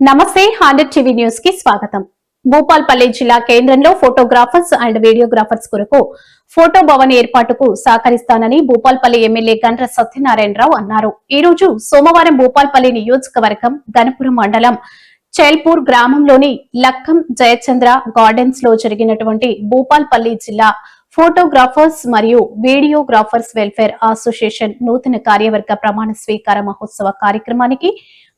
నమస్తే hundred TV న్యూస్కి స్వాగతం. భూపాల్పల్లి జిల్లా కేంద్రంలో ఫోటోగ్రాఫర్స్ అండ్ వీడియోగ్రాఫర్స్ కొరకు ఫోటో భవన్ ఏర్పాటుకు సహకరిస్తానని భూపాల్పల్లి ఎమ్మెల్యే గండ్ర సత్యనారాయణరావు అన్నారు. ఈ రోజు సోమవారం భూపాల్పల్లి నియోజకవర్గం గణపురం మండలం చైల్పూర్ గ్రామంలోని లక్కం జయచంద్ర గార్డెన్స్లో జరిగినటువంటి భూపాల్పల్లి జిల్లా ఫోటోగ్రాఫర్స్ మరియు వీడియోగ్రాఫర్స్ వెల్ఫేర్ అసోసియేషన్ నూతన కార్యవర్గ ప్రమాణ స్వీకార మహోత్సవ కార్యక్రమానికి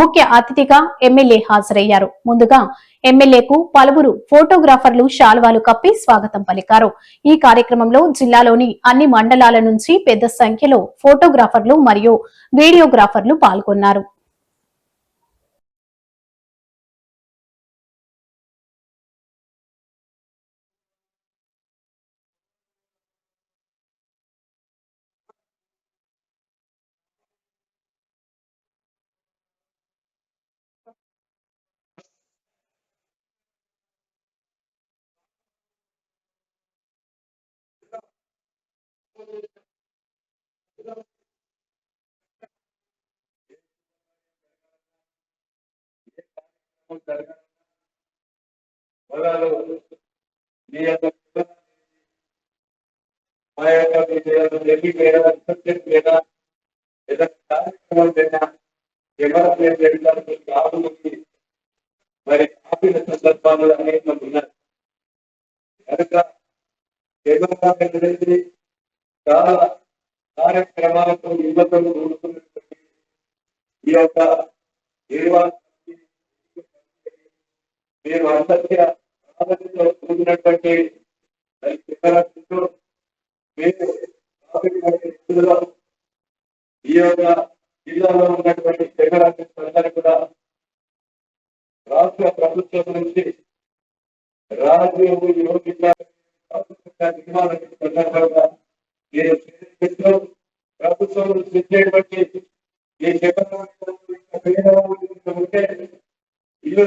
ముఖ్య అతిథిగా ఎమ్మెల్యే హాజరయ్యారు. ముందుగా ఎమ్మెల్యేకు పలువురు ఫోటోగ్రాఫర్లు శాల్వాలు కప్పి స్వాగతం పలికారు. ఈ కార్యక్రమంలో జిల్లాలోని అన్ని మండలాల నుంచి పెద్ద సంఖ్యలో ఫోటోగ్రాఫర్లు మరియు వీడియోగ్రాఫర్లు పాల్గొన్నారు. పొలాలు మీ యొక్క మా యొక్క మీ యొక్క ఢిల్లీ కార్యక్రమం రాబోతుంది మరి ఆపిన సందర్భాలు అనేక కనుక జగన్మోహన్ చాలా కార్యక్రమాలతో యువతలు కూడుకున్నటువంటి ఈ యొక్క నిర్వాహ మీరు అందరికీ ఆలోచనతో కూడినటువంటి మీరు ఈ యొక్క జిల్లాలో ఉన్నటువంటి శిఖరాలందరూ కూడా రాష్ట్ర ప్రభుత్వం నుంచి రాజ్యము యోగిత మీరు ప్రభుత్వం ఇచ్చేటువంటి ఈ శిఖరాలు ఉంటే ఇల్లు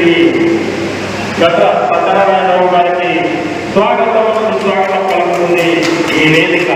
శ్రీ గత సత్యనారాయణరావు గారికి స్వాగతం స్వాగతం కలుగుతుంది ఈ వేదిక.